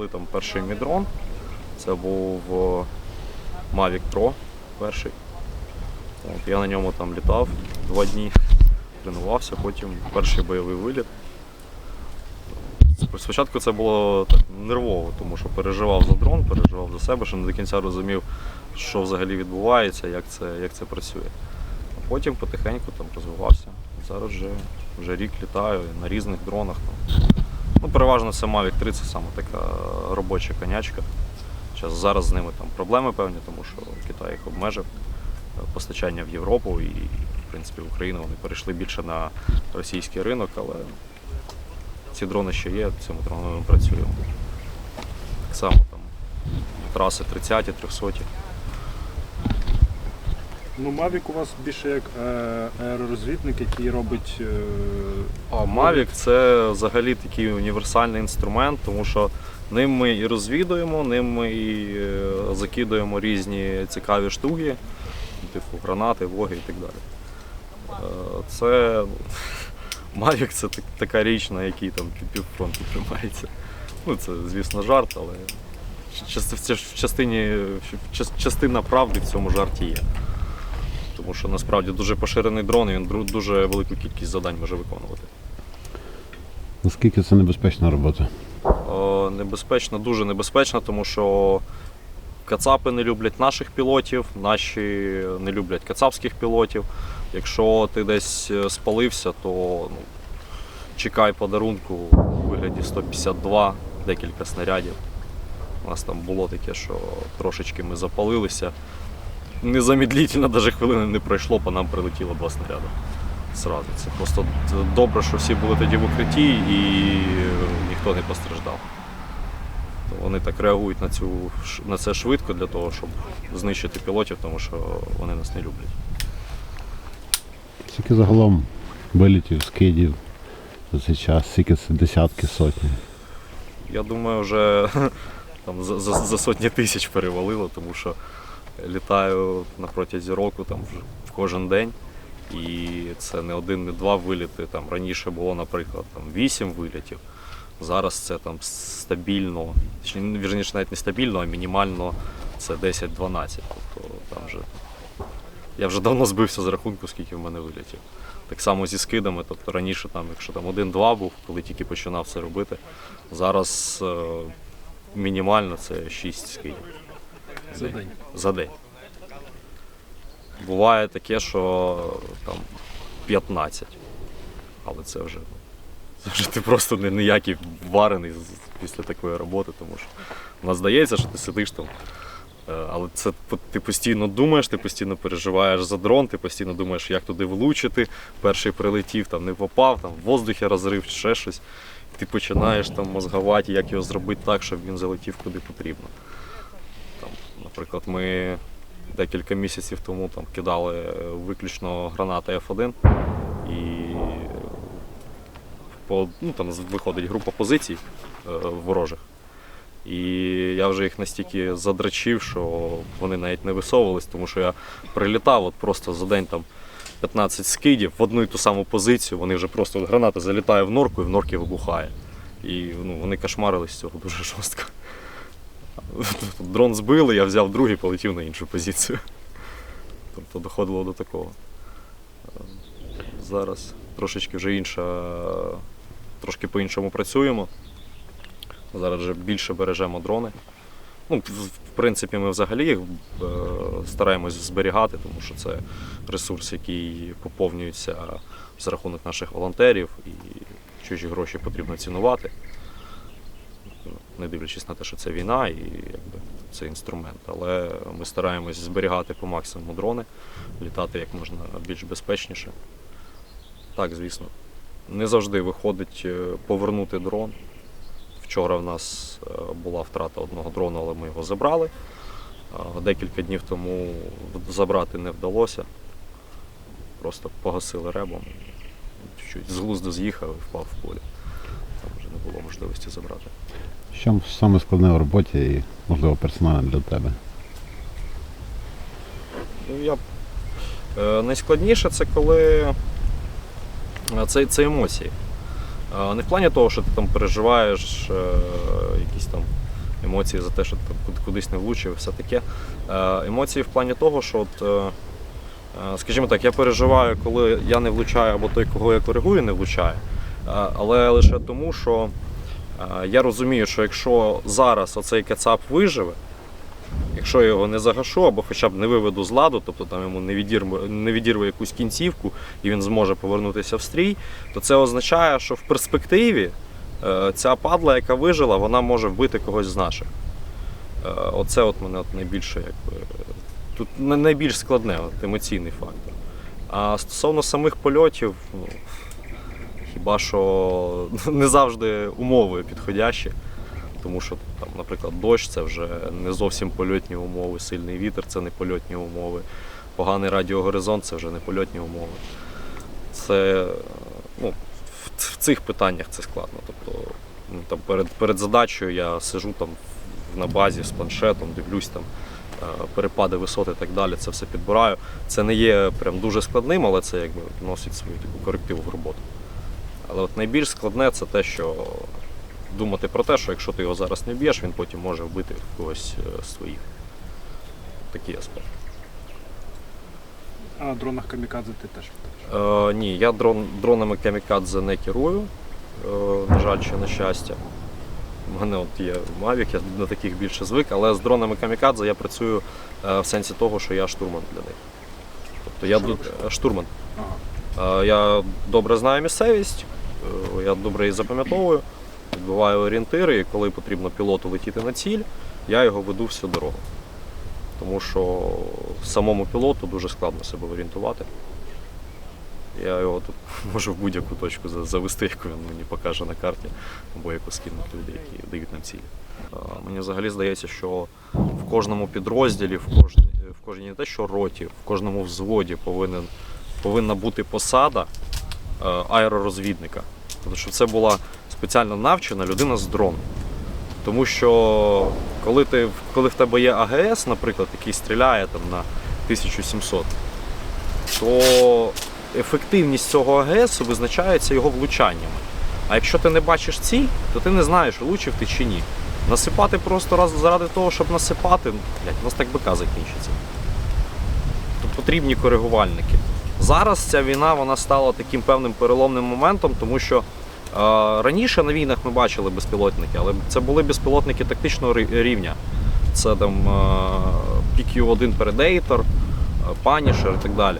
дали там перший мій дрон. Це був е, Mavic Pro перший. От, я на ньому там літав два дні, тренувався, потім перший бойовий виліт. Спочатку це було так нервово, тому що переживав за дрон, переживав за себе, що не до кінця розумів, що взагалі відбувається, як це, як це працює. А потім потихеньку там розвивався. Зараз вже, вже рік літаю на різних дронах. Там. Ну, переважно це Mavic 3, це саме така робоча конячка. Зараз, зараз з ними там проблеми певні, тому що Китай їх обмежив е, постачання в Європу і, в принципі, в Україну вони перейшли більше на російський ринок, але ці дрони ще є, цими дронами ми працюємо. Так само там траси 30, 300. Ну, Mavic у вас більше як е, аеророзвідник, який робить. Е, А Mavic це взагалі такий універсальний інструмент, тому що ним ми і розвідуємо, ним ми і е, закидуємо різні цікаві штуки, типу гранати, воги і так далі. Це Mavic це така річ, на якій там півфронту тримається. Ну, це, звісно, жарт, але в частині, частина правди в цьому жарті є. Тому що насправді дуже поширений дрон, і він дуже велику кількість завдань може виконувати. Наскільки це небезпечна робота? О, небезпечно, дуже небезпечно, тому що кацапи не люблять наших пілотів, наші не люблять кацапських пілотів. Якщо ти десь е, спалився, то ну, чекай подарунку у вигляді 152, декілька снарядів. У нас там було таке, що трошечки ми запалилися. Незамедлительно, навіть хвилини не пройшло, по нам прилетіло два снаряди. Сразу. Це просто добре, що всі були тоді в укритті і ніхто не постраждав. Вони так реагують на, цю, на це швидко для того, щоб знищити пілотів, тому що вони нас не люблять. Скільки загалом вилітів, скидів за цей час, скільки це десятки, сотні. Я думаю, вже там, за, за, за сотні тисяч перевалило, тому що літаю на протязі року там, в кожен день. І це не один, не два виліти. Там, раніше було, наприклад, там, 8 вилітів. Зараз це там стабільно, вірніше навіть не стабільно, а мінімально це 10-12. Тобто там вже я вже давно збився з рахунку, скільки в мене вилітів. Так само зі скидами. Тобто раніше, там, якщо там один-два був, коли тільки починав це робити, зараз е, мінімально це 6 скидів. За день. За день. Буває таке, що там 15. Але це вже, це вже ти просто не ніякий варений після такої роботи, тому що вона здається, що ти сидиш там. е, Але це ти постійно думаєш, ти постійно переживаєш за дрон, ти постійно думаєш, як туди влучити. Перший прилетів, там не попав, там в воздухі розрив, ще щось. Ти починаєш там мозгувати, як його зробити так, щоб він залетів куди потрібно. Наприклад, ми декілька місяців тому там кидали виключно гранати F1 і по, ну, там виходить група позицій е, ворожих. І я вже їх настільки задрачив, що вони навіть не висовувались, тому що я прилітав от просто за день там 15 скидів в одну і ту саму позицію, вони вже просто граната залітає в норку і в норці вибухає. І ну, вони кошмарились з цього дуже жорстко. Дрон збили, я взяв другий, полетів на іншу позицію. Тобто доходило до такого. Зараз трошечки вже інша, трошки по-іншому працюємо. Зараз вже більше бережемо дрони. Ну, в- в принципі, ми взагалі їх е, стараємось зберігати, тому що це ресурс, який поповнюється за рахунок наших волонтерів, і чужі гроші потрібно цінувати не дивлячись на те, що це війна і якби, це інструмент. Але ми стараємось зберігати по максимуму дрони, літати як можна більш безпечніше. Так, звісно. Не завжди виходить е, повернути дрон. Вчора в нас е, була втрата одного дрону, але ми його забрали. Декілька днів тому забрати не вдалося. Просто погасили ребом. Чуть-чуть з глузду з'їхав і впав в полі. Не було можливості забрати. Що саме складне в роботі і, можливо, персонально для тебе? Ну, я... е, Найскладніше це коли е, це, це емоції. Е, Не в плані того, що ти там переживаєш е, якісь там емоції за те, що там кудись не влучив, і все таке. Е, Емоції в плані того, що от, е, скажімо так, я переживаю, коли я не влучаю, або той, кого я коригую, не влучає. Е, Але лише тому, що е, я розумію, що якщо зараз оцей кацап виживе, якщо я його не загашу або хоча б не виведу з ладу, тобто там йому не відірве, не відірве якусь кінцівку і він зможе повернутися в стрій, то це означає, що в перспективі е, ця падла, яка вижила, вона може вбити когось з наших. Оце от мене от найбільше якби, тут найбільш складне от, емоційний фактор. А стосовно самих польотів, ну, хіба що не завжди умови підходящі. Тому що там, наприклад, дощ це вже не зовсім польотні умови, сильний вітер це не польотні умови, поганий радіогоризонт це вже не польотні умови. Це ну, в, цих питаннях це складно. Тобто, ну, там, перед, перед задачею я сижу там на базі з планшетом, дивлюсь там е, перепади висот і так далі, це все підбираю. Це не є прям дуже складним, але це якби вносить свою таку корективу в роботу. Але от найбільш складне це те, що думати про те, що якщо ти його зараз не б'єш, він потім може вбити когось е, з своїх. Такий аспект. А на дронах камікадзе ти теж. Е, ні, я дрон, дронами камікадзе не керую, е, на жаль, чи на щастя. У мене от є Mavic, я на таких більше звик, але з дронами камікадзе я працюю е, в сенсі того, що я штурман для них. Тобто я Що робиш? е, штурман. Ага. Е, Я добре знаю місцевість, я добре її запам'ятовую, відбиваю орієнтири, і коли потрібно пілоту летіти на ціль, я його веду всю дорогу. Тому що самому пілоту дуже складно себе орієнтувати. Я його тут можу в будь-яку точку завести, яку він мені покаже на карті, або яку скинуть люди, які дають нам цілі. Е, Мені взагалі здається, що в кожному підрозділі, в кожній, в кожній не те, що роті, в кожному взводі повинен, повинна бути посада е, аеророзвідника. Тобто, щоб це була спеціально навчена людина з дрону. Тому що коли, ти, коли в тебе є АГС, наприклад, який стріляє там, на 1700, то ефективність цього АГС визначається його влучаннями. А якщо ти не бачиш ціль, то ти не знаєш, влучив ти чи ні. Насипати просто раз заради того, щоб насипати, блядь, у нас так БК закінчиться. Тут потрібні коригувальники. Зараз ця війна вона стала таким певним переломним моментом, тому що е, раніше на війнах ми бачили безпілотники, але це були безпілотники тактичного рівня. Це там е, PQ-1 Predator, е, Punisher і так далі.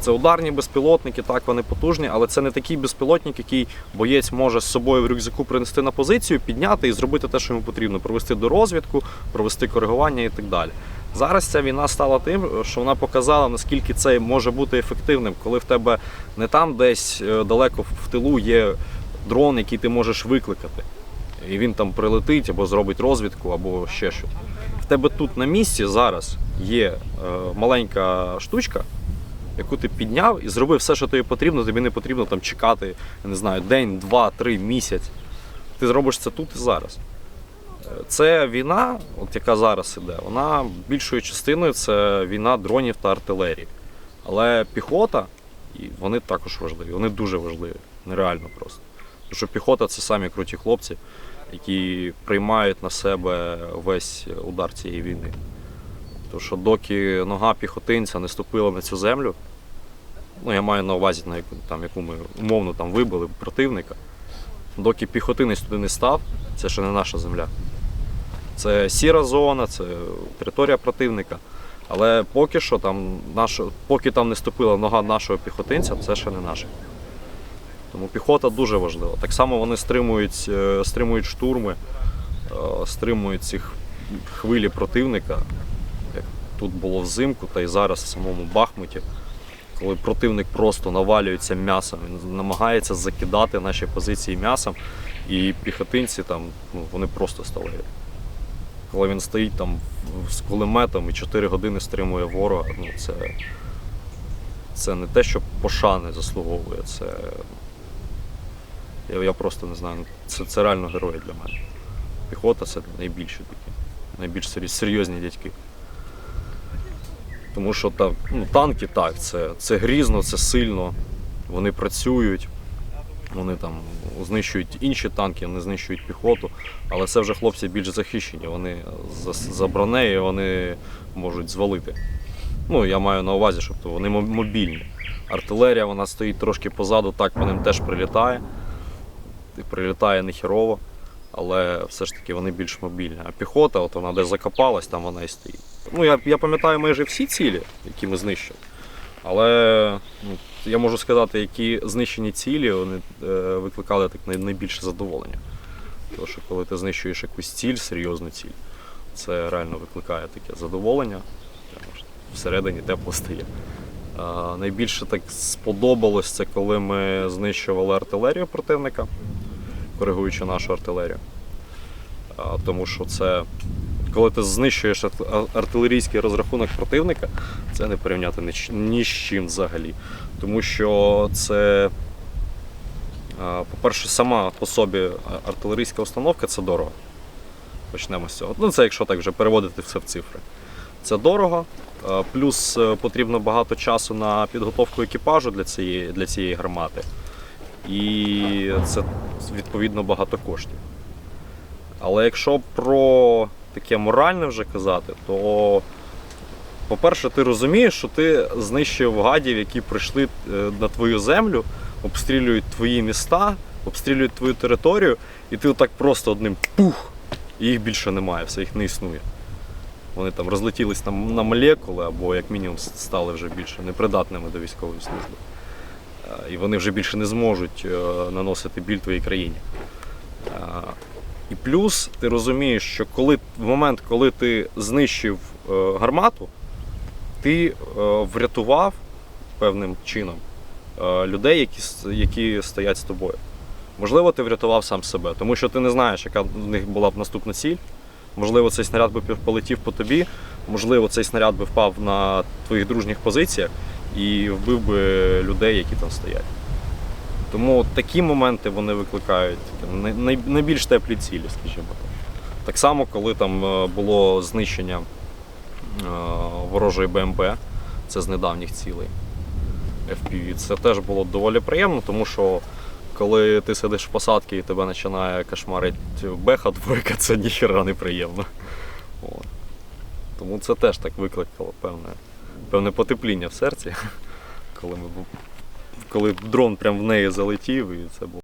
Це ударні безпілотники, так вони потужні, але це не такий безпілотник, який боєць може з собою в рюкзаку принести на позицію, підняти і зробити те, що йому потрібно, провести до розвідку, провести коригування і так далі. Зараз ця війна стала тим, що вона показала, наскільки це може бути ефективним, коли в тебе не там десь е, далеко в тилу є дрон, який ти можеш викликати. І він там прилетить або зробить розвідку, або ще щось. В тебе тут на місці зараз є е, маленька штучка, яку ти підняв і зробив все, що тобі потрібно, тобі не потрібно там чекати, я не знаю, день, два, три, місяць. Ти зробиш це тут і зараз. Е, Це війна, от яка зараз іде, вона більшою частиною це війна дронів та артилерії. Але піхота, і вони також важливі, вони дуже важливі, нереально просто. Тому що піхота це самі круті хлопці, які приймають на себе весь удар цієї війни. Тому що доки нога піхотинця не ступила на цю землю, ну я маю на увазі, на яку, там, яку ми умовно там вибили противника, доки піхотинець туди не став, це ще не наша земля. Це сіра зона, це територія противника. Але поки що там наша, поки там не ступила нога нашого піхотинця, це ще не наше. Тому піхота дуже важлива. Так само вони стримують, е, стримують штурми, е, стримують ці хвилі противника, як тут було взимку, та й зараз в самому Бахмуті, коли противник просто навалюється м'ясом, він намагається закидати наші позиції м'ясом, і піхотинці там ну, вони просто стали. Коли він стоїть там з кулеметом і 4 години стримує ворога, ну це, це не те, що пошани заслуговує, це. Я, я просто не знаю, це, це реально герої для мене. Піхота це найбільші такі, найбільш серйозні дядьки. Тому що та, ну, танки так, це, це грізно, це сильно, вони працюють. Вони там знищують інші танки, вони знищують піхоту, але це вже хлопці більш захищені. Вони за, за бронею вони можуть звалити. Ну, я маю на увазі, що вони мобільні. Артилерія вона стоїть трошки позаду, так по ним теж прилітає. І прилітає нехірово, але все ж таки вони більш мобільні. А піхота, от вона де закопалась, там вона і стоїть. Ну, я, я пам'ятаю майже всі цілі, які ми знищили. Але ну, я можу сказати, які знищені цілі вони е, викликали так найбільше задоволення. Тому що коли ти знищуєш якусь ціль, серйозну ціль, це реально викликає таке задоволення. Всередині тепло стає. А, найбільше так сподобалось це, коли ми знищували артилерію противника, коригуючи нашу артилерію. А, тому що це, коли ти знищуєш артилерійський розрахунок противника, це не порівняти ні, з- чим взагалі. Тому що це, по-перше, сама по собі артилерійська установка це дорого. Почнемо з цього. Ну, це якщо так вже переводити все в цифри. Це дорого, плюс е, потрібно багато часу на підготовку екіпажу для цієї, для цієї гармати. І це відповідно багато коштів. Але якщо про таке моральне вже казати, то, по-перше, ти розумієш, що ти знищив гадів, які прийшли е, на твою землю, обстрілюють твої міста, обстрілюють твою територію, і ти отак просто одним пух, і їх більше немає, все їх не існує. Вони там розлетілись на, на молекули, або як мінімум стали вже більше непридатними до військової служби. Е, І вони вже більше не зможуть е, наносити біль твоїй країні. І плюс ти розумієш, що коли в момент, коли ти знищив е, гармату, ти е, врятував певним чином е, людей, які, які стоять з тобою. Можливо, ти врятував сам себе, тому що ти не знаєш, яка в них була б наступна ціль. Можливо, цей снаряд би полетів по тобі, можливо, цей снаряд би впав на твоїх дружніх позиціях і вбив би людей, які там стоять. Тому от такі моменти вони викликають найбільш теплі цілі, скажімо так. Так само, коли там е, було знищення е, ворожої БМП, це з недавніх цілей FPV, це теж було доволі приємно, тому що коли ти сидиш в посадці і тебе починає кошмарити беха двойка, це ніхера не приємно. От. Тому це теж так викликало певне, певне потепління в серці, коли, ми, коли дрон прям в неї залетів, і це було